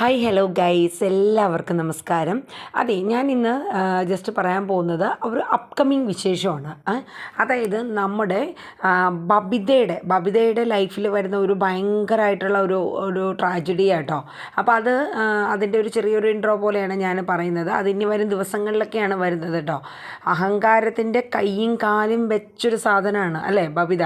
Hi hello guys എല്ലാവർക്കും നമസ്കാരം. അതെ ഞാൻ ഇന്ന് ജസ്റ്റ് പറയാൻ പോകുന്നത് ഒരു അപ്കമിങ് വിശേഷമാണ്. അതായത് നമ്മുടെ ബബിതയുടെ ബബിതയുടെ ലൈഫിൽ വരുന്ന ഒരു ഭയങ്കരമായിട്ടുള്ള ഒരു ഒരു ട്രാജഡി ആട്ടോ. അപ്പോൾ അത് അതിന്റെ ഒരു ചെറിയൊരു ഇൻട്രോ പോലെയാണ് ഞാൻ പറയുന്നത്. അതിനി വരും ദിവസങ്ങളിലൊക്കെയാണ് വരുന്നത് കേട്ടോ. അഹങ്കാരത്തിന്റെ കൈയും കാലും വെച്ചൊരു സാധനമാണ് അല്ലേ ബബിത?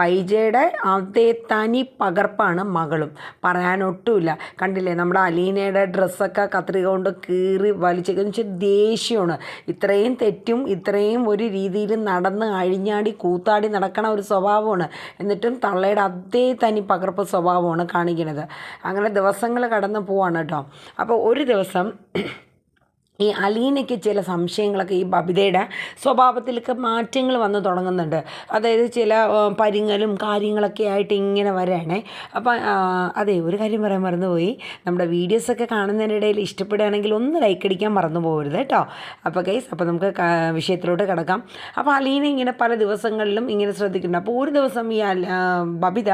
ബൈജയുടെ അതേ തനി പകർപ്പാണ് മകളും. പറയാനൊട്ടുമില്ല. കണ്ടില്ലേ നമ്മുടെ അലീനയുടെ ഡ്രസ്സൊക്കെ കത്രിക കൊണ്ട് കീറി വലിച്ചേക്കുന്നു വെച്ചാൽ ദേഷ്യമാണ്. ഇത്രയും തെറ്റും ഇത്രയും ഒരു രീതിയിൽ നടന്ന് അഴിഞ്ഞാടി കൂത്താടി നടക്കണ ഒരു സ്വഭാവമാണ്. എന്നിട്ടും തള്ളയുടെ അതേ തനി പകർപ്പ് സ്വഭാവമാണ് കാണിക്കുന്നത്. അങ്ങനെ ദിവസങ്ങൾ കടന്നു പോവാണ് കേട്ടോ. അപ്പോൾ ഒരു ദിവസം ഈ അലീനയ്ക്ക് ചില സംശയങ്ങളൊക്കെ ഈ ബബിതയുടെ സ്വഭാവത്തിലൊക്കെ മാറ്റങ്ങൾ വന്ന് തുടങ്ങുന്നുണ്ട്. അതായത് ചില പരിങ്ങലും കാര്യങ്ങളൊക്കെ ആയിട്ട് ഇങ്ങനെ വരാണേ. അപ്പം അതെ ഒരു കാര്യം പറയാൻ മറന്നുപോയി. നമ്മുടെ വീഡിയോസൊക്കെ കാണുന്നതിനിടയിൽ ഇഷ്ടപ്പെടുകയാണെങ്കിൽ ഒന്ന് ലൈക്ക് അടിക്കാൻ മറന്നു പോകരുത് കേട്ടോ. അപ്പോൾ ഗൈസ് അപ്പോൾ നമുക്ക് വിഷയത്തിലോട്ട് കിടക്കാം. അപ്പോൾ അലീന ഇങ്ങനെ പല ദിവസങ്ങളിലും ഇങ്ങനെ ശ്രദ്ധിക്കുന്നുണ്ട്. അപ്പോൾ ഒരു ദിവസം ഈ ബബിത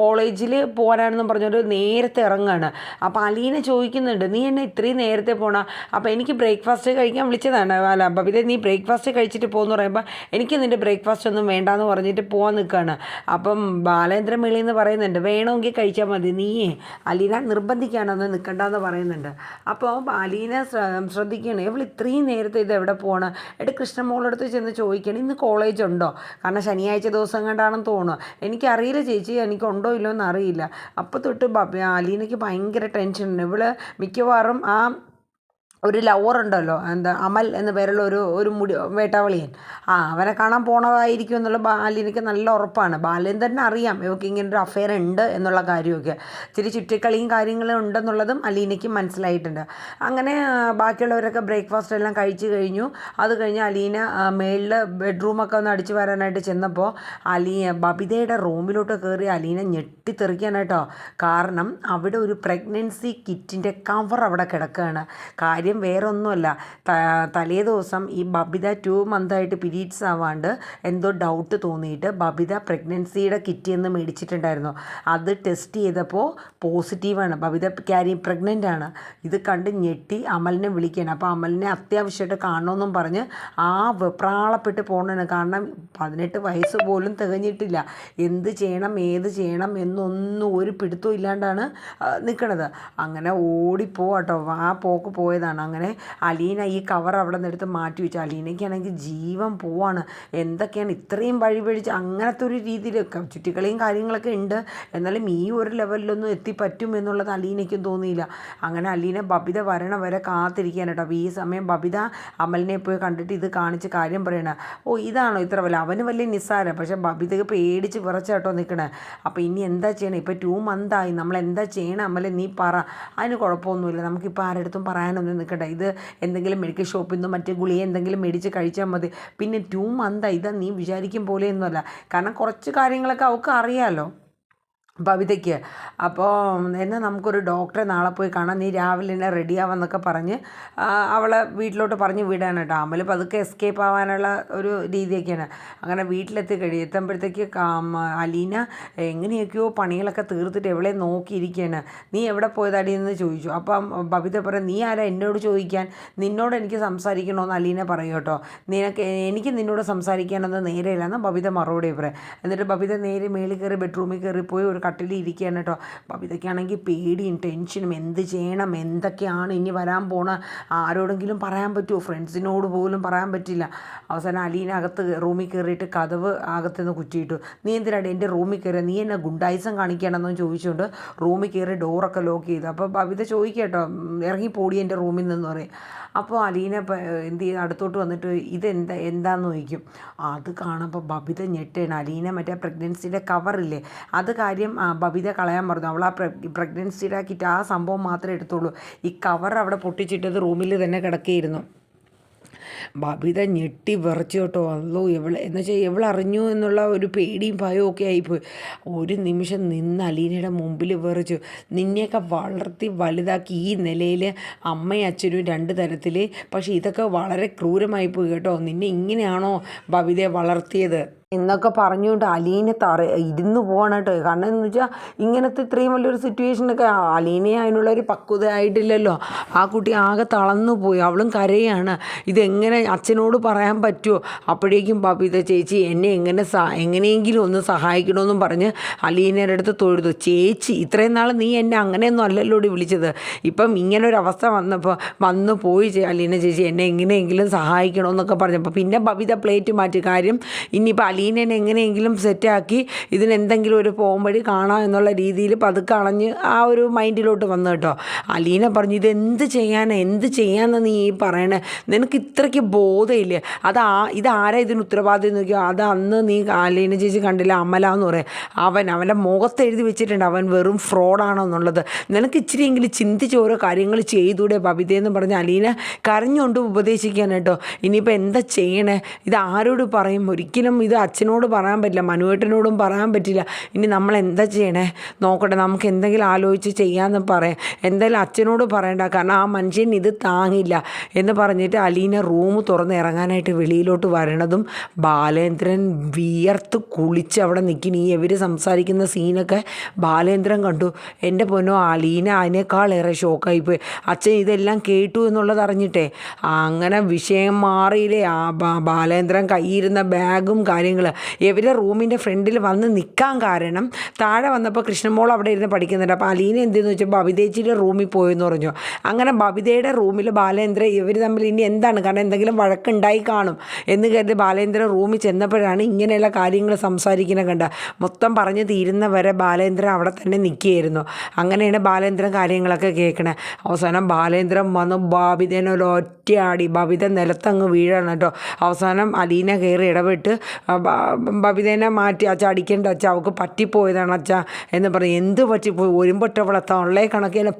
കോളേജിൽ പോരാണെന്നും പറഞ്ഞൊരു നേരത്തെ ഇറങ്ങുകയാണ് അപ്പോൾ അലീന ചോദിക്കുന്നുണ്ട് നീ എന്നെ ഇത്രയും നേരത്തെ പോണ അപ്പോൾ എനിക്ക് ബ്രേക്ക്ഫാസ്റ്റ് കഴിക്കാൻ വിളിച്ചതാണ് അല്ല ബബിത നീ ബ്രേക്ക്ഫാസ്റ്റ് കഴിച്ചിട്ട് പോകുമെന്ന് പറയുമ്പോൾ എനിക്ക് നിന്റെ ബ്രേക്ക്ഫാസ്റ്റ് ഒന്നും വേണ്ടാന്ന് പറഞ്ഞിട്ട് പോകാൻ നിൽക്കുകയാണ് അപ്പം ബാലേന്ദ്രൻ മിളി എന്ന് പറയുന്നുണ്ട് വേണമെങ്കിൽ കഴിച്ചാൽ മതി നീയേ. അലീന നിർബന്ധിക്കാനൊന്നും നിൽക്കണ്ടെന്ന് പറയുന്നുണ്ട്. അപ്പോൾ അലീന ശ്ര- ശ്രദ്ധിക്കുകയാണ് ഇവൾ ഇത്രയും നേരത്തെ ഇത് എവിടെ പോകണം എട്ട് കൃഷ്ണമോളടുത്ത് ചെന്ന് ചോദിക്കണം ഇന്ന് കോളേജ് ഉണ്ടോ? കാരണം ശനിയാഴ്ച ദിവസം കണ്ടാണെന്ന് തോന്നുന്നു. എനിക്കറിയില്ല ചേച്ചി എനിക്കുണ്ടോ ഇല്ലോ എന്ന് അറിയില്ല. അപ്പോൾ തൊട്ട് അലീനയ്ക്ക് ഭയങ്കര ടെൻഷനുണ്ട് ഇവൾ മിക്കവാറും ആ ഒരു ലവർ ഉണ്ടല്ലോ എന്താ അമൽ എന്ന പേരുള്ള ഒരു ഒരു മുടി വേട്ടാവളിയൻ. ആ അവനെ കാണാൻ പോണതായിരിക്കും എന്നുള്ള ബാലിനിക്ക് നല്ല ഉറപ്പാണ്. ബാലിൻ തന്നെ അറിയാം ഇവർക്ക് ഇങ്ങനെ ഒരു അഫയർ ഉണ്ട് എന്നുള്ള കാര്യമൊക്കെ. ഇച്ചിരി ചുറ്റിക്കളിയും കാര്യങ്ങളും ഉണ്ടെന്നുള്ളതും അലീനയ്ക്ക് മനസ്സിലായിട്ടുണ്ട്. അങ്ങനെ ബാക്കിയുള്ളവരൊക്കെ ബ്രേക്ക്ഫാസ്റ്റ് എല്ലാം കഴിച്ചു കഴിഞ്ഞു. അത് കഴിഞ്ഞ് അലീന മേളിൽ ബെഡ്റൂമൊക്കെ ഒന്ന് അടിച്ചു വരാനായിട്ട് ചെന്നപ്പോൾ അലീ ബബിതയുടെ റൂമിലോട്ട് കയറി അലീന ഞെട്ടിത്തെറിക്കാനായിട്ടോ. കാരണം അവിടെ ഒരു പ്രഗ്നൻസി കിറ്റിന്റെ കവർ അവിടെ കിടക്കുകയാണ് കാര്യം വേറെ ഒന്നുമല്ല ത- തലേ ദിവസം ഈ ബബിത ടു മന്തായിട്ട് പീരീഡ്സ് ആവാണ്ട് എന്തോ ഡൗട്ട് തോന്നിയിട്ട് ബബിത പ്രഗ്നൻസിയുടെ കിറ്റ് എന്ന് മേടിച്ചിട്ടുണ്ടായിരുന്നു. അത് ടെസ്റ്റ് ചെയ്തപ്പോൾ പോസിറ്റീവാണ് ബബിത ക്യാരി പ്രഗ്നന്റ് ആണ്. ഇത് കണ്ട് ഞെട്ടി അമലിനെ വിളിക്കുകയാണ്. അപ്പോൾ അമലിനെ അത്യാവശ്യമായിട്ട് കാണണമെന്നും പറഞ്ഞ് ആ വെപ്രാളപ്പെട്ട് പോകണമാണ് കാരണം പതിനെട്ട് വയസ്സ് പോലും തികഞ്ഞിട്ടില്ല. എന്ത് ചെയ്യണം ഏത് ചെയ്യണം എന്നൊന്നും ഒരു പിടുത്തവും ഇല്ലാണ്ടാണ് നിൽക്കണത് അങ്ങനെ ഓടിപ്പോവാട്ടോ. ആ പോക്ക് പോയതാണ്. അങ്ങനെ അലീന ഈ കവർ അവിടെ നിന്ന് എടുത്ത് മാറ്റി വെച്ചു. അലീനയ്ക്കാണെങ്കിൽ ജീവൻ പോവാണ്. എന്തൊക്കെയാണ് ഇത്രയും വഴി പിടിച്ച് അങ്ങനത്തെ ഒരു രീതിയിൽ ചുറ്റിക്കളിയും കാര്യങ്ങളൊക്കെ ഉണ്ട്. എന്നാലും ഈ ഒരു ലെവലിലൊന്നും എത്തിപ്പറ്റും എന്നുള്ളത് അലീനയ്ക്കും തോന്നിയില്ല. അങ്ങനെ അലീന ബബിത വരണ വരെ കാത്തിരിക്കാൻ കേട്ടോ. അപ്പോൾ ഈ സമയം ബബിത അമലിനെ പോയി കണ്ടിട്ട് ഇത് കാണിച്ച് കാര്യം പറയണ. ഓ ഇതാണോ ഇത്ര വല്ല അവന് വലിയ നിസ്സാരം. പക്ഷേ ബബിതക്ക് പേടിച്ച് വിറച്ചാട്ടോ നിൽക്കണേ. അപ്പോൾ ഇനി എന്താ ചെയ്യണം? ഇപ്പോൾ ടു മന്തായി നമ്മൾ എന്താ ചെയ്യണം അമലെ? നീ പറ. അതിന് കുഴപ്പമൊന്നുമില്ല. നമുക്കിപ്പോൾ ആരുടെ അടുത്തും പറയാനൊന്നും നിൽക്കണ്ട. ഇത് എന്തെങ്കിലും മെഡിക്കൽ ഷോപ്പിൽ നിന്നും മറ്റേ ഗുളിക എന്തെങ്കിലും മേടിച്ച് കഴിച്ചാൽ മതി. പിന്നെ ടു മന്ത് ഇതാ നീ വിചാരിക്കും പോലെയൊന്നുമല്ല കാരണം കുറച്ച് കാര്യങ്ങളൊക്കെ അവൾക്ക് അറിയാമല്ലോ ഭവിതയ്ക്ക്. അപ്പോൾ എന്നെ നമുക്കൊരു ഡോക്ടറെ നാളെ പോയി കാണാം. നീ രാവിലെ തന്നെ റെഡിയാവാന്നൊക്കെ പറഞ്ഞ് അവളെ വീട്ടിലോട്ട് പറഞ്ഞ് വിടാണ് കേട്ടോ. അമൽ പതുക്കെ എസ്കേപ്പ് ആവാനുള്ള ഒരു രീതിയൊക്കെയാണ്. അങ്ങനെ വീട്ടിലെത്തി കഴിയും എത്തുമ്പോഴത്തേക്ക് അലീന എങ്ങനെയൊക്കെയോ പണികളൊക്കെ തീർത്തിട്ട് എവിടെ നോക്കിയിരിക്കുകയാണ്. നീ എവിടെ പോയതാടി എന്ന് ചോദിച്ചു. അപ്പം ബബിത പറയും നീ ആരാ എന്നോട് ചോദിക്കാൻ? നിന്നോട് എനിക്ക് സംസാരിക്കണമെന്ന് അലീന പറയും കേട്ടോ. നിനക്ക് എനിക്ക് നിന്നോട് സംസാരിക്കാനൊന്നും നേരെയില്ല എന്ന് ബബിത മറുപടി പറയും. എന്നിട്ട് ബബിത നേരെ മേളിൽ കയറി ബെഡ്റൂമിൽ കയറി പോയി ഒരു കട്ടിലിൽ ഇരിക്കുകയാണ് കേട്ടോ ബബിതയ്ക്കാണെങ്കിൽ പേടിയും ടെൻഷനും എന്ത് ചെയ്യണം എന്തൊക്കെയാണ് ഇനി വരാൻ പോണ? ആരോടെങ്കിലും പറയാൻ പറ്റുമോ? ഫ്രണ്ട്സിനോട് പോലും പറയാൻ പറ്റില്ല. അവസാനം അലീന അകത്ത് റൂമിൽ കയറിയിട്ട് കഥവ് അകത്തുനിന്ന് കുറ്റിയിട്ടു. നീ എന്തിനാണ് എന്റെ റൂമിൽ കയറി നീ എന്നെ ഗുണ്ടായിസം കാണിക്കണമെന്ന് ചോദിച്ചുകൊണ്ട് റൂമിൽ കയറി ഡോറൊക്കെ ലോക്ക് ചെയ്തു. അപ്പോൾ ബബിത ചോദിക്കുക കേട്ടോ "ഉം, ഇറങ്ങി പോടി എന്റെ റൂമിൽ നിന്ന് പറയും. അപ്പോൾ അലീന എന്ത് ചെയ്ത്? അടുത്തോട്ട് വന്നിട്ട് ഇതെന്താ എന്താന്ന് ചോദിക്കും. അത് കാണുമ്പോൾ ബബിത ഞെട്ടേണ് അലീന മറ്റേ പ്രഗ്നൻസിയുടെ കവറില്ലേ അത് കാര്യം ബബിത കളയാൻ പറഞ്ഞു അവൾ ആ പ്രഗ്നൻസിയുടെ കിറ്റ് ആ സംഭവം മാത്രമേ എടുത്തുള്ളൂ. ഈ കവർ അവിടെ പൊട്ടിച്ചിട്ടത് റൂമിൽ തന്നെ കിടക്കുകയായിരുന്നു ബബിത ഞെട്ടി വിറച്ചു കേട്ടോ. അല്ലോ എവളെ എന്ന് വെച്ചാൽ എവളറിഞ്ഞു എന്നുള്ള ഒരു പേടിയും ഭയവും ഒക്കെ ആയിപ്പോയി. ഒരു നിമിഷം നിന്ന് അലീനയുടെ മുമ്പിൽ വിറച്ചു. നിന്നെയൊക്കെ വളർത്തി വലുതാക്കി ഈ നിലയിൽ അമ്മയും അച്ഛനും രണ്ട് തരത്തിൽ പക്ഷേ ഇതൊക്കെ വളരെ ക്രൂരമായി പോയി കേട്ടോ. നിന്നെ ഇങ്ങനെയാണോ ബബിതയെ വളർത്തിയത്? എന്നൊക്കെ പറഞ്ഞുകൊണ്ട് അലീനെ തറ ഇരുന്ന് പോകണം കേട്ടോ. കാരണം എന്ന് വെച്ചാൽ ഇങ്ങനത്തെ ഇത്രയും വലിയൊരു സിറ്റുവേഷനൊക്കെ അലീനെ അതിനുള്ളൊരു പക്വത ആയിട്ടില്ലല്ലോ ആ കുട്ടി ആകെ തളർന്നു പോയി. അവളും കരയാണ്. ഇതെങ്ങനെ അച്ഛനോട് പറയാൻ പറ്റുമോ അപ്പോഴേക്കും ബബിത ചേച്ചി എന്നെ എങ്ങനെ സ എങ്ങനെയെങ്കിലും ഒന്ന് സഹായിക്കണമെന്നും പറഞ്ഞ് അലീനയുടെ അടുത്ത് തൊഴുതു. ചേച്ചി ഇത്രയും നാൾ നീ എന്നെ അങ്ങനെയൊന്നും അല്ലല്ലോടി വിളിച്ചത്. ഇപ്പം ഇങ്ങനൊരവസ്ഥ വന്നപ്പോൾ വന്നു പോയി അലീന ചേച്ചി എന്നെ എങ്ങനെയെങ്കിലും സഹായിക്കണമെന്നൊക്കെ പറഞ്ഞപ്പോൾ പിന്നെ പവിത പ്ലേറ്റ് മാറ്റി. കാര്യം ഇനിയിപ്പോൾ അലീനനെ എങ്ങനെയെങ്കിലും സെറ്റാക്കി ഇതിനെന്തെങ്കിലും ഒരു പോകുമ്പഴി കാണാം എന്നുള്ള രീതിയിൽ പതുക്കെ അണഞ്ഞ് ആ ഒരു മൈൻഡിലോട്ട് വന്നു കേട്ടോ. അലീന പറഞ്ഞു ഇത് എന്ത് ചെയ്യാൻ എന്ത് ചെയ്യാന്ന് നീ ഈ പറയണേ? നിനക്ക് ഇത്രയ്ക്ക് ബോധമില്ലേ അത് ആ ഇതാരാ ഇതിന് ഉത്തരവാദിത്വം എന്ന് നോക്കിയോ അത് അന്ന് നീ അലീന ചേച്ചി കണ്ടില്ല അമല എന്ന് പറയാം. അവൻ അവന്റെ മുഖത്ത് എഴുതി വെച്ചിട്ടുണ്ട് അവൻ വെറും ഫ്രോഡാണോ എന്നുള്ളത്. നിനക്ക് ഇച്ചിരിയെങ്കിലും ചിന്തിച്ച് ഓരോ കാര്യങ്ങൾ ചെയ്തൂടെ ബബിതയെന്ന് പറഞ്ഞ് അലീന കരഞ്ഞുകൊണ്ട് ഉപദേശിക്കാൻ കേട്ടോ. ഇനിയിപ്പോൾ എന്താ ചെയ്യണേ? ഇത് ആരോട് പറയും? ഒരിക്കലും ഇത് അച്ഛനോട് പറയാൻ പറ്റില്ല മനുവേട്ടനോടും പറയാൻ പറ്റില്ല. ഇനി നമ്മൾ എന്താ ചെയ്യണേ? നോക്കട്ടെ നമുക്ക് എന്തെങ്കിലും ആലോചിച്ച് ചെയ്യാമെന്ന് പറയാം. എന്തായാലും അച്ഛനോട് പറയണ്ട കാരണം ആ മനുഷ്യൻ ഇത് താങ്ങില്ല എന്ന് പറഞ്ഞിട്ട് അലീന റൂം തുറന്ന് ഇറങ്ങാനായിട്ട് വെളിയിലോട്ട് വരണതും ബാലേന്ദ്രൻ വിയർത്ത് കുളിച്ച് അവിടെ നിൽക്കുന്നു. ഈ ഇവർ സംസാരിക്കുന്ന സീനൊക്കെ ബാലേന്ദ്രൻ കണ്ടു. എന്റെ പൊന്നോ അലീന അതിനേക്കാളേറെ ഷോക്കായിപ്പോയി അച്ഛൻ ഇതെല്ലാം കേട്ടു എന്നുള്ളത് അറിഞ്ഞിട്ടേ. അങ്ങനെ വിഷയം മാറിയില്ലേ? ആ ബാലേന്ദ്രൻ കയ്യിരുന്ന ബാഗും കാര്യങ്ങൾ ഇവരെ റൂമിന്റെ ഫ്രണ്ടിൽ വന്ന് നിൽക്കാൻ കാരണം താഴെ വന്നപ്പോൾ കൃഷ്ണമോൾ അവിടെ ഇരുന്ന് പഠിക്കുന്നുണ്ട്. അപ്പോൾ അലീന എന്തെന്ന് വെച്ചാൽ ബബിതേച്ചിയുടെ റൂമിൽ പോയെന്ന് പറഞ്ഞു. അങ്ങനെ ബബിതയുടെ റൂമിൽ ബാലേന്ദ്ര ഇവർ തമ്മിൽ ഇനി എന്താണ്? കാരണം എന്തെങ്കിലും വഴക്കുണ്ടായി കാണും എന്ന് കരുതി ബാലേന്ദ്ര റൂമിൽ ചെന്നപ്പോഴാണ് ഇങ്ങനെയുള്ള കാര്യങ്ങൾ സംസാരിക്കുന്നത് കണ്ട മൊത്തം പറഞ്ഞു തീരുന്ന വരെ ബാലേന്ദ്രൻ അവിടെ തന്നെ നിൽക്കുകയായിരുന്നു. അങ്ങനെയാണ് ബാലേന്ദ്രൻ കാര്യങ്ങളൊക്കെ കേൾക്കണേ. അവസാനം ബാലേന്ദ്രൻ വന്ന് ബാബിതേനെ ഒരു ഒറ്റയാടി ബബിത നിലത്തങ്ങ് വീഴാണ് കേട്ടോ. അവസാനം അലീന കയറി ഇടപെട്ട് ബബിതേനെ മാറ്റി അച്ഛ അടിക്കേണ്ട അച്ഛ അവൾക്ക് പറ്റിപ്പോയതാണ് അച്ഛ എന്ന് പറഞ്ഞ്. എന്ത് പറ്റിപ്പോയി? ഒരുമ്പൊട്ടവളെ തൊള്ളേ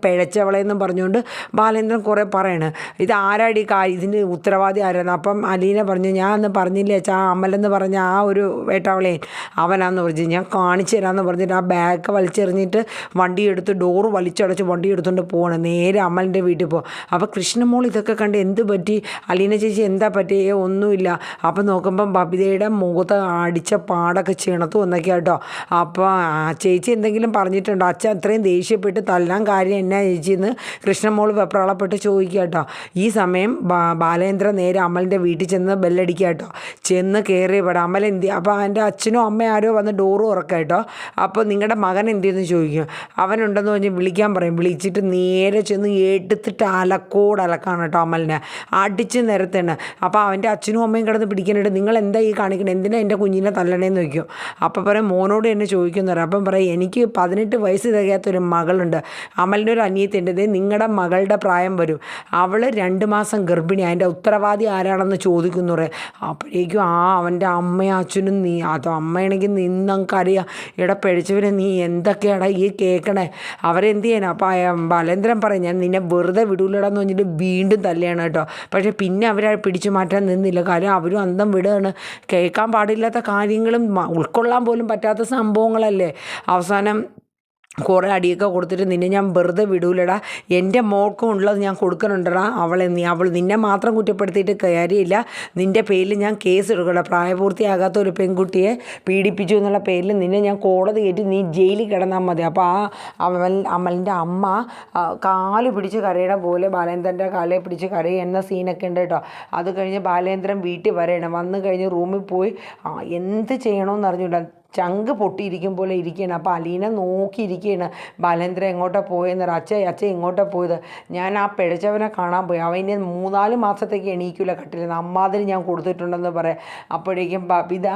പിഴച്ചവളെ എന്നും പറഞ്ഞുകൊണ്ട് ബാലേന്ദ്രൻ കുറേ പറയണ്. ഇത് ആരാടി കാ ഇതിന് ഉത്തരവാദി ആരായിരുന്നു അപ്പം അലീന പറഞ്ഞു ഞാൻ അന്ന് പറഞ്ഞില്ലേ അച്ഛാ അമലെന്ന് പറഞ്ഞ ആ ഒരു വേട്ടാവളെ അവനാന്ന് പറഞ്ഞു ഞാൻ കാണിച്ചു തരാമെന്ന് പറഞ്ഞിട്ട് ആ ബാഗ് വലിച്ചെറിഞ്ഞിട്ട് വണ്ടി എടുത്ത് ഡോറ് വലിച്ചടച്ച് വണ്ടി എടുത്തുകൊണ്ട് പോകണം നേരെ അമലിന്റെ വീട്ടിൽ പോകും അപ്പോൾ കൃഷ്ണമോൾ ഇതൊക്കെ കണ്ട് എന്ത് പറ്റി? അലീന ചേച്ചി എന്താ പറ്റിയേ? ഒന്നുമില്ല. അപ്പം നോക്കുമ്പം ബബിതയുടെ മുഖത്ത് അടിച്ച പാടൊക്കെ ചീണത്ത് വന്നൊക്കെ കേട്ടോ. അപ്പോൾ ചേച്ചി എന്തെങ്കിലും പറഞ്ഞിട്ടുണ്ടോ? അച്ഛൻ അത്രയും ദേഷ്യപ്പെട്ട് തല്ലാൻ കാര്യം എന്നാ ചേച്ചിന്ന് കൃഷ്ണമോൾ വെപ്രാളപ്പെട്ട് ചോദിക്കുക കേട്ടോ. ഈ സമയം ബാലേന്ദ്ര നേരെ അമലിന്റെ വീട്ടിൽ ചെന്ന് ബെല്ലടിക്കുക കേട്ടോ. ചെന്ന് കയറി ഇവിടെ അമൽ എന്തി അപ്പോൾ എന്റെ അച്ഛനും അമ്മയും ആരോ വന്ന് ഡോറ് തുറക്കുക കേട്ടോ. അപ്പോൾ നിങ്ങളുടെ മകൻ എന്തിയെന്ന് ചോദിക്കും? അവനുണ്ടെന്ന് പറഞ്ഞ് വിളിക്കാൻ പറയും. വിളിച്ചിട്ട് നേരെ ചെന്ന് എടുത്തിട്ട് അലക്കോട് അലക്കാണ് കേട്ടോ അമലിനെ. അടിച്ച് നിരത്താണ്. അപ്പോൾ അവന്റെ അച്ഛനും അമ്മയും കിടന്ന് പിടിക്കാനായിട്ട് നിങ്ങൾ എന്താ ഈ കാണിക്കണത് എന്തിനാ എന്റെ കുഞ്ഞിനെ തല്ലണേന്ന് വയ്ക്കും അപ്പോൾ പറയും മോനോട് എന്നെ ചോദിക്കുന്നു പറയും. അപ്പം പറയും എനിക്ക് പതിനെട്ട് വയസ്സ് തികയാത്തൊരു മകളുണ്ട്. അമലിന്റെ ഒരു അനിയത്തിന്റെ ഇത് നിങ്ങളുടെ മകളുടെ പ്രായം വരും. അവൾ രണ്ട് മാസം ഗർഭിണി. അതിന്റെ ഉത്തരവാദി ആരാണെന്ന് ചോദിക്കുന്നു പറയും. അപ്പോഴേക്കും ആ അവന്റെ അമ്മയും അച്ഛനും നീ അതോ അമ്മയാണെങ്കിൽ നിന്നങ്ങൾക്ക് അറിയാം ഇവിടെ പിഴച്ചവരെ നീ എന്തൊക്കെയാടാ ഈ കേൾക്കണേ അവരെന്ത് ചെയ്യണം അപ്പം ബലേന്ദ്രൻ പറയും ഞാൻ നിന്നെ വെറുതെ വിടൂലടാന്ന് പറഞ്ഞിട്ട് വീണ്ടും തല്ലുകയാണ് കേട്ടോ. പക്ഷേ പിന്നെ അവരെ പിടിച്ചു മാറ്റാൻ നിന്നില്ല. കാര്യം അവരും അന്തം വിടുകയാണ്. കേൾക്കാൻ പാടില്ലാത്ത കാര്യങ്ങളും ഉൾക്കൊള്ളാൻ പോലും പറ്റാത്ത സംഭവങ്ങളല്ലേ? അവസാനം കുറേ അടിയൊക്കെ കൊടുത്തിട്ട് നിന്നെ ഞാൻ വെറുതെ വിടൂലടാ. എന്റെ മോൾക്കും ഉള്ളത് ഞാൻ കൊടുക്കുന്നുണ്ടടാ അവളെ നീ അവൾ നിന്നെ മാത്രം കുറ്റപ്പെടുത്തിയിട്ട് കയറിയില്ല നിന്റെ പേരിൽ ഞാൻ കേസ് എടുക്കട. പ്രായപൂർത്തിയാകാത്ത ഒരു പെൺകുട്ടിയെ പീഡിപ്പിച്ചു എന്നുള്ള പേരിൽ നിന്നെ ഞാൻ കോടതി കയറ്റി നീ ജയിലിൽ കിടന്നാൽ മതി. അപ്പോൾ ആ അമൽ അമലിന്റെ അമ്മ കാൽ പിടിച്ച് കരയണ പോലെ ബാലേന്ദ്രന്റെ കാലെ പിടിച്ച് കരയുന്ന സീനൊക്കെ ഉണ്ട് കേട്ടോ. അത് കഴിഞ്ഞ് ബാലേന്ദ്രൻ വീട്ടിൽ വരണം വന്നു കഴിഞ്ഞ് റൂമിൽ പോയി എന്ത് ചെയ്യണമെന്ന് അറിഞ്ഞൂടാ. ചങ്ക് പൊട്ടിയിരിക്കും പോലെ ഇരിക്കുകയാണ്. അപ്പോൾ അലീന നോക്കിയിരിക്കുകയാണ് ബാലേന്ദ്രൻ എങ്ങോട്ടാ പോയെന്ന് അച്ഛ അച്ഛ എങ്ങോട്ടാ പോയത്? ഞാൻ ആ പിഴച്ചവനെ കാണാൻ പോയി. അവന് മൂന്നാൽ മാസത്തേക്ക് എണീക്കില്ല കട്ടിൽ അമ്മാതിരി ഞാൻ കൊടുത്തിട്ടുണ്ടെന്ന് പറയാം അപ്പോഴേക്കും ബബിത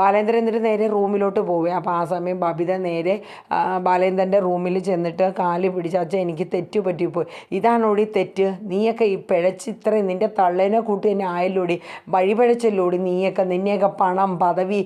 ബാലേന്ദ്രൻ എന്നിട്ട് നേരെ റൂമിലോട്ട് പോവുക അപ്പോൾ ആ സമയം ബബിത നേരെ ബാലേന്ദ്രന്റെ റൂമിൽ ചെന്നിട്ട് കാൽ പിടിച്ച് അച്ഛൻ എനിക്ക് തെറ്റു പറ്റിപ്പോയി. ഇതാണോടി തെറ്റ്? നീയൊക്കെ ഈ പിഴച്ച് ഇത്രയും നിന്റെ തള്ളേനെ കൂട്ടി തന്നെ ആയല്ലോടി? വഴി പിഴച്ചല്ലോടി? നീയൊക്കെ നിന്നെയൊക്കെ പണം പദവി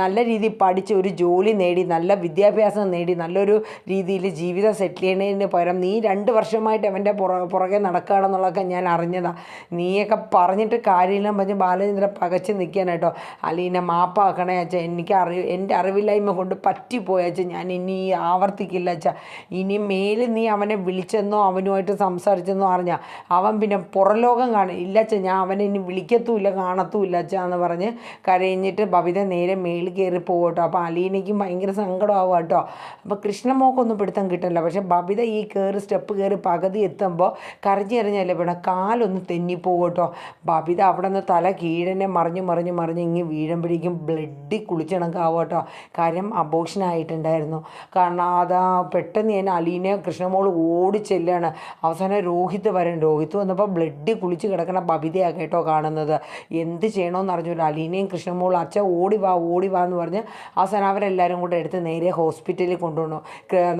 നല്ല രീതിയിൽ പഠിച്ച് ഒരു ജോലി നേടി നല്ല വിദ്യാഭ്യാസം നേടി നല്ലൊരു രീതിയിൽ ജീവിതം സെറ്റിൽ ചെയ്യുന്നതിന് പകരം നീ രണ്ട് വർഷമായിട്ട് അവന്റെ പുറ പുറകെ നടക്കുകയാണെന്നുള്ളതൊക്കെ ഞാൻ അറിഞ്ഞതാണ് നീയൊക്കെ പറഞ്ഞിട്ട് കാര്യമില്ല പറഞ്ഞ് ബാലചന്ദ്രൻ പകച്ച് നിൽക്കാനായിട്ടോ അലീന മാപ്പാക്കണേ അച്ഛാ. എനിക്ക് അറിവ് എന്റെ അറിവില്ലായ്മ കൊണ്ട് പറ്റിപ്പോയ അച്ഛാ. ഞാൻ ഇനി ആവർത്തിക്കില്ല അച്ഛാ. ഇനി മേലിൽ നീ അവനെ വിളിച്ചെന്നോ അവനുമായിട്ട് സംസാരിച്ചെന്നോ അറിഞ്ഞാൽ അവൻ പിന്നെ പുറലോകം കാണും ഇല്ല അച്ഛാ. ഞാൻ അവനെ ഇനി വിളിക്കത്തുമില്ല കാണത്തുമില്ല അച്ഛാ എന്ന് പറഞ്ഞ് കരയിഞ്ഞിട്ട് ബബിത നേരെ മേളിൽ കയറി പോകട്ടോ അപ്പോൾ അലീനയ്ക്കും ഭയങ്കര സങ്കടമാവും കേട്ടോ. അപ്പോൾ കൃഷ്ണമോക്കൊന്നും പിടുത്തം കിട്ടില്ല പക്ഷേ ബബിത ഈ കയറി സ്റ്റെപ്പ് കയറി പകുതി എത്തുമ്പോൾ കരഞ്ഞെറിഞ്ഞല്ലേ വേണം കാലൊന്ന് തെന്നിപ്പോകും കേട്ടോ. ബബിത അവിടെ നിന്ന് തല കീഴനെ മറിഞ്ഞ് മറിഞ്ഞ് മറിഞ്ഞ് ഇങ്ങ് വീഴുമ്പോഴേക്കും ബ്ലഡ് കുളിച്ചിണക്കാവും കേട്ടോ. കാര്യം അബോഷനായിട്ടുണ്ടായിരുന്നു കാരണം അതാ പെട്ടെന്ന് ഞാൻ അലീനെ കൃഷ്ണമോൾ ഓടി ചെല്ലാണ്. അവസാനം രോഹിത് വരും രോഹിത് വന്നപ്പോൾ ബ്ലഡ് കുളിച്ച് കിടക്കണ ബബിതയാണ് കേട്ടോ കാണുന്നത്. എന്ത് ചെയ്യണമെന്ന് അറിഞ്ഞില്ല അലീനയും കൃഷ്ണമോൾ അച്ഛൻ ഓടി വാ ഓടി വാ എന്ന് പറഞ്ഞ് അവസാനം അവരെല്ലാവരും കൂടെ എടുത്ത് നേരെ ഹോസ്പിറ്റലിൽ കൊണ്ടുവന്നു.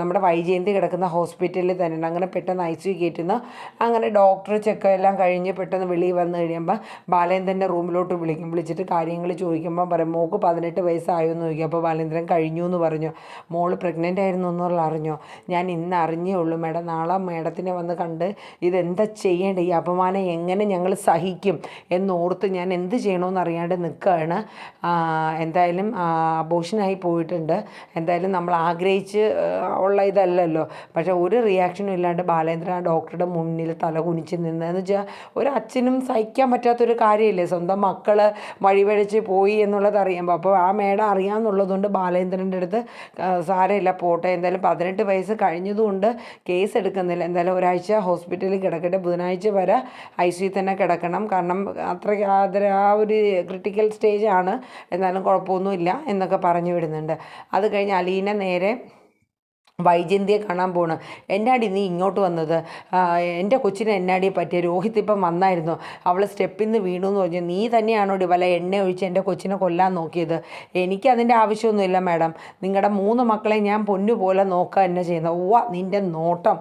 നമ്മുടെ വൈജയന്തി കിടക്കുന്ന ഹോസ്പിറ്റലിൽ തന്നെ അങ്ങനെ പെട്ടെന്ന് ഐ സി കയറ്റുന്ന. അങ്ങനെ ഡോക്ടർ ചെക്ക് എല്ലാം കഴിഞ്ഞ് പെട്ടെന്ന് വെളിയിൽ വന്ന് കഴിയുമ്പോൾ ബാലേന്ദ്രന്റെ റൂമിലോട്ട് വിളിക്കും. വിളിച്ചിട്ട് കാര്യങ്ങൾ ചോദിക്കുമ്പോൾ പറയും മോക്ക് പതിനെട്ട് വയസ്സായോ എന്ന് ചോദിക്കും. അപ്പോൾ ബാലേന്ദ്രൻ കഴിഞ്ഞു എന്ന് പറഞ്ഞു. മോൾ പ്രഗ്നന്റ് ആയിരുന്നു എന്നുള്ള അറിഞ്ഞോ. ഞാൻ ഇന്ന് അറിഞ്ഞേ ഉള്ളൂ മേഡം നാളെ മേഡത്തിനെ വന്ന് കണ്ട് ഇതെന്താ ചെയ്യേണ്ടത് ഈ അപമാനം എങ്ങനെ ഞങ്ങൾ സഹിക്കും? എന്നോർത്ത് ഞാൻ എന്ത് ചെയ്യണമെന്ന് അറിയാണ്ട് നിൽക്കുകയാണ് എന്തായാലും അബോഷനായി പോയിട്ടുണ്ട്. എന്തായാലും നമ്മൾ ആഗ്രഹിച്ച് ഉള്ള ഇതല്ലല്ലോ. പക്ഷേ ഒരു റിയാക്ഷനും ഇല്ലാണ്ട് ബാലേന്ദ്രൻ ആ ഡോക്ടറുടെ മുന്നിൽ തല കുനിച്ച് നിന്നതെന്ന് വെച്ചാൽ ഒരു അച്ഛനും സഹിക്കാൻ പറ്റാത്തൊരു കാര്യമില്ലേ? സ്വന്തം മക്കൾ വഴിവഴിച്ച് പോയി എന്നുള്ളത് അറിയുമ്പോൾ അപ്പോൾ ആ മേഡം അറിയാമെന്നുള്ളതുകൊണ്ട് ബാലേന്ദ്രന്റെ അടുത്ത് സാരമില്ല പോട്ടെ. എന്തായാലും പതിനെട്ട് വയസ്സ് കഴിഞ്ഞതുകൊണ്ട് കേസ് എടുക്കുന്നില്ല. എന്തായാലും ഒരാഴ്ച ഹോസ്പിറ്റലിൽ കിടക്കട്ടെ. ബുധനാഴ്ച വരെ ഐ സി തന്നെ കിടക്കണം. കാരണം അത്ര ആ ഒരു ക്രിട്ടിക്കൽ സ്റ്റേജ് ആണ്. എന്നാലും കുഴപ്പമൊന്നുമില്ല എന്നൊക്കെ പറഞ്ഞു വിടുന്നുണ്ട് അത് കഴിഞ്ഞ് അലീന നേരെ വൈജന്തിയെ കാണാൻ പോണ്. എന്നാടി നീ ഇങ്ങോട്ട് വന്നത്? എന്റെ കൊച്ചിന് എന്നാടി പറ്റിയ? രോഹിത് ഇപ്പം വന്നായിരുന്നു. അവൾ സ്റ്റെപ്പിൽ നിന്ന് വീണു എന്ന് പറഞ്ഞു. നീ തന്നെയാണോടി വല്ല എണ്ണ ഒഴിച്ച് എന്റെ കൊച്ചിനെ കൊല്ലാൻ നോക്കിയത്? എനിക്ക് അതിന്റെ ആവശ്യമൊന്നുമില്ല മാഡം. നിങ്ങളുടെ മൂന്ന് മക്കളെ ഞാൻ പൊന്നുപോലെ നോക്കുക എന്നെ ചെയ്യുന്നത്. ഓ നിന്റെ നോട്ടം.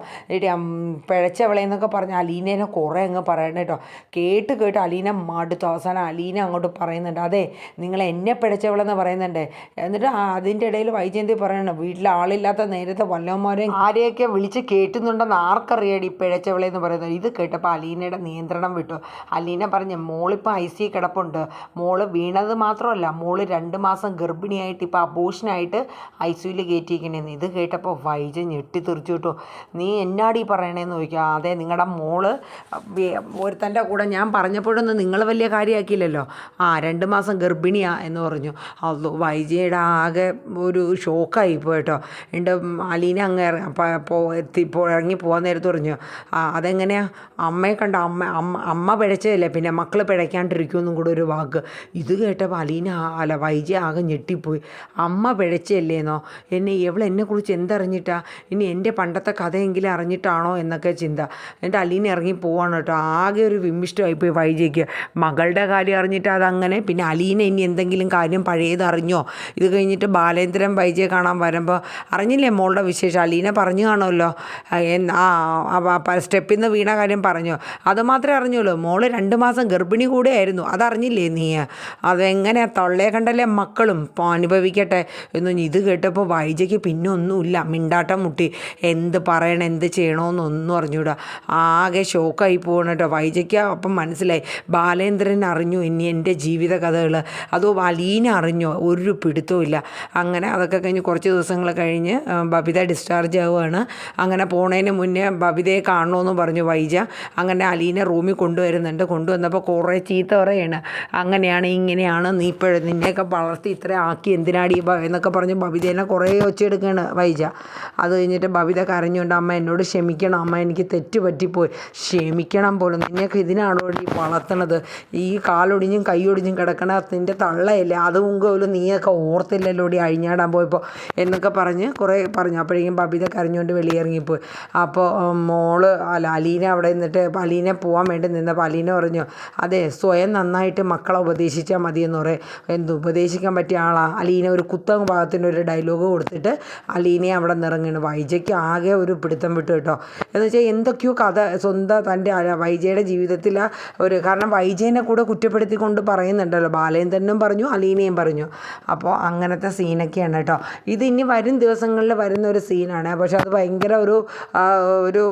പിഴച്ചവളെ എന്നൊക്കെ പറഞ്ഞ് അലീനേനെ കുറേ അങ്ങ് പറയണം കേട്ടോ. കേട്ട് കേട്ട് അലീന മടുത്തു. അവസാനം അലീന അങ്ങോട്ട് പറയുന്നുണ്ട്. അതെ നിങ്ങൾ എന്നെ പിഴച്ചവളെന്ന് പറയുന്നുണ്ട്. എന്നിട്ട് അതിന്റെ ഇടയിൽ വൈജയന്തി പറയണം വീട്ടിൽ ആളില്ലാത്ത നേരത്തെ വല്ലവന്മാരെയും ആരെയൊക്കെ വിളിച്ച് കേട്ടുന്നുണ്ടെന്ന് ആർക്കറിയാടി പിഴച്ചവളെന്ന് പറയുന്നത്? ഇത് കേട്ടപ്പോൾ അലീനയുടെ നിയന്ത്രണം വിട്ടു. അലീന പറഞ്ഞു മോളിപ്പോൾ ഐ സി കിടപ്പുണ്ട്. മോൾ വീണത് മാത്രമല്ല മോൾ രണ്ട് മാസം ഗർഭിണിയായിട്ട് ഇപ്പോൾ അബോഷനായിട്ട് ഐ സിയിൽ കയറ്റിയിരിക്കണേന്ന് ഇത് കേട്ടപ്പോൾ വൈജ ഞെട്ടി തെറിച്ചു കിട്ടു. നീ എന്നാടി പറയണേന്ന് ചോദിക്കുക അതെ നിങ്ങളുടെ മോൾ ഒരു ഒരുത്തന്റെ കൂടെ ഞാൻ പറഞ്ഞപ്പോഴൊന്നും നിങ്ങൾ വലിയ കാര്യമാക്കിയില്ലല്ലോ ആ രണ്ട് മാസം ഗർഭിണിയാ എന്ന് പറഞ്ഞു. അത് വൈജയുടെ ആകെ ഒരു ഷോക്കായി പോയിട്ടോ എന്റെ അലീന അങ്ങ് ഇറങ്ങി പ- ഇറങ്ങി പോകാൻ നേരത്ത് പറഞ്ഞു ആ അതെങ്ങനെയാ? അമ്മയെ കണ്ട അമ്മ അമ്മ അമ്മ പിഴച്ചതല്ലേ? പിന്നെ മക്കൾ പിഴയ്ക്കാണ്ടിരിക്കുമെന്നും കൂടെ ഒരു വാക്ക്. ഇത് കേട്ടപ്പോൾ അലീന അല്ല വൈജി ആകെ ഞെട്ടിപ്പോയി. അമ്മ പിഴച്ചല്ലേന്നോ എന്നെ ഇവൾ എന്നെക്കുറിച്ച് എന്തറിഞ്ഞിട്ടാ? ഇനി എന്റെ പണ്ടത്തെ കഥയെങ്കിലും അറിഞ്ഞിട്ടാണോ എന്നൊക്കെ ചിന്ത. എന്റെ അലീന ഇറങ്ങി പോവാണ് കേട്ടോ. ആകെ ഒരു വിമിഷ്ടമായിപ്പോയി വൈജയ്ക്ക് മകളുടെ കാര്യം അറിഞ്ഞിട്ട് അതങ്ങനെ? പിന്നെ അലീന ഇനി എന്തെങ്കിലും കാര്യം പഴയത് അറിഞ്ഞോ? ഇത് കഴിഞ്ഞിട്ട് ബാലേന്ദ്രൻ വൈജയെ കാണാൻ വരുമ്പോൾ അറിഞ്ഞില്ലേ മോളുടെ വിശേഷം. അലീന പറഞ്ഞു കാണുമല്ലോ. ആ, സ്റ്റെപ്പിൽ നിന്ന് വീണ കാര്യം പറഞ്ഞു. അതുമാത്രമേ അറിഞ്ഞുള്ളൂ. മോൾ രണ്ട് മാസം ഗർഭിണി കൂടെ ആയിരുന്നു അതറിഞ്ഞില്ലേ നീ? അതെങ്ങനെ തൊള്ളയെ കണ്ടല്ലേ മക്കളും? അനുഭവിക്കട്ടെ. എന്ന് ഇത് കേട്ടപ്പോൾ വൈജയ്ക്ക് പിന്നെ ഒന്നുമില്ല. മിണ്ടാട്ടം മുട്ടി. എന്ത് പറയണം എന്ത് ചെയ്യണമെന്നൊന്നും അറിഞ്ഞൂടാ. ആകെ ഷോക്കായി പോകണം കേട്ടോ. വൈജയ്ക്ക് അപ്പം മനസ്സിലായി. ബാലേന്ദ്രൻ അറിഞ്ഞു ഇനി എന്റെ ജീവിത കഥകൾ അതോ അലീന അറിഞ്ഞോ? ഒരു പിടുത്തവും ഇല്ല. അങ്ങനെ അതൊക്കെ കഴിഞ്ഞ് കുറച്ച് ദിവസങ്ങൾ കഴിഞ്ഞ് ആ, ബബിത ഡിസ്ചാർജ് ആവുകയാണ്. അങ്ങനെ പോണതിന് മുന്നേ ബബിതയെ കാണണമെന്ന് പറഞ്ഞു വൈജ. അങ്ങനെ അലീനെ റൂമിൽ കൊണ്ടുവരുന്നുണ്ട്. കൊണ്ടുവന്നപ്പോൾ കുറേ ചീത്ത പറയാണ്. അങ്ങനെയാണ് ഇങ്ങനെയാണ് നീ ഇപ്പോഴും നിന്നെയൊക്കെ വളർത്തി ഇത്ര ആക്കി എന്തിനാടി എന്നൊക്കെ പറഞ്ഞ് ബബിതേനെ കുറേ ഒച്ചയെടുക്കുകയാണ് വൈജ. അത് കഴിഞ്ഞിട്ട് ബബിത കരഞ്ഞുകൊണ്ട് അമ്മ എന്നോട് ക്ഷമിക്കണം. അമ്മ എനിക്ക് തെറ്റ് പറ്റിപ്പോയി ക്ഷമിക്കണം പോലും. നിന്നെയൊക്കെ ഇതിനാണോ ഈ വളർത്തണത്? ഈ കാലൊടിഞ്ഞും കൈയൊടിഞ്ഞും കിടക്കണ നിന്റെ തള്ളയല്ലേ? അത് നീയൊക്കെ ഓർത്തില്ലല്ലോടി അഴിഞ്ഞാടാൻ പോയപ്പോൾ എന്നൊക്കെ പറഞ്ഞ് കുറേ പറഞ്ഞു. അപ്പോഴേക്കും ബബിത കരഞ്ഞുകൊണ്ട് വെളിയിറങ്ങിപ്പോയി. അപ്പോൾ മോൾ അല്ല അലീന അവിടെ നിന്നിട്ട് അലീനെ പോകാൻ വേണ്ടി നിന്നപ്പോൾ അലീന പറഞ്ഞു അതെ സ്വയം നന്നായിട്ട് മക്കളെ ഉപദേശിച്ചാൽ മതിയെന്ന് പറയും. എന്ത് ഉപദേശിക്കാൻ പറ്റിയ ആളാണ് അലീന ഒരു കുത്തം ഭാഗത്തിന്റെ ഒരു ഡയലോഗ് കൊടുത്തിട്ട് അലീനയെ അവിടെ നിറങ്ങുന്നു. വൈജയ്ക്ക് ആകെ ഒരു പിടുത്തം വിട്ടു കേട്ടോ. എന്ന് വെച്ചാൽ എന്തൊക്കെയോ കഥ സ്വന്തം തന്റെ വൈജയുടെ ജീവിതത്തിൽ ഒരു കാരണം വൈജയനെ കൂടെ കുറ്റപ്പെടുത്തിക്കൊണ്ട് പറയുന്നുണ്ടല്ലോ. ബാലേന്ദ്രനും പറഞ്ഞു അലീനയും പറഞ്ഞു. അപ്പോൾ അങ്ങനത്തെ സീനൊക്കെയാണ് കേട്ടോ. ഇത് ഇനി വരും ദിവസങ്ങളിൽ വരുന്ന സീനാണ്. പക്ഷെ അത് ഭയങ്കര ഒരു ഒരു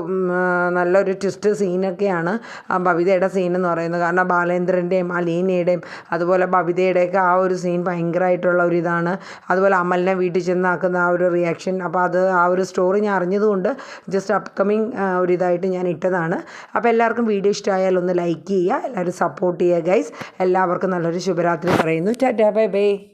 നല്ലൊരു ട്വിസ്റ്റ് സീനൊക്കെയാണ് ആ ബബിതയുടെ സീൻ എന്ന് പറയുന്നത്. കാരണം ബാലേന്ദ്രന്റെയും അലീനയുടെയും അതുപോലെ ബബിതയുടെയൊക്കെ ആ ഒരു സീൻ ഭയങ്കരമായിട്ടുള്ള ഒരു ഇതാണ്. അതുപോലെ അമലിനെ വീട്ടിൽ ചെന്നാക്കുന്ന ആ ഒരു റിയാക്ഷൻ അപ്പോൾ അത് ആ ഒരു സ്റ്റോറി ഞാൻ അറിഞ്ഞതുകൊണ്ട് ജസ്റ്റ് അപ്കമിങ് ഒരു ഇതായിട്ട് ഞാൻ ഇട്ടതാണ്. അപ്പോൾ എല്ലാവർക്കും വീഡിയോ ഇഷ്ടമായാൽ ഒന്ന് ലൈക്ക് ചെയ്യുക എല്ലാവരും സപ്പോർട്ട് ചെയ്യുക ഗൈസ് എല്ലാവർക്കും നല്ലൊരു ശുഭരാത്രി പറയുന്നു. Tata bye bye.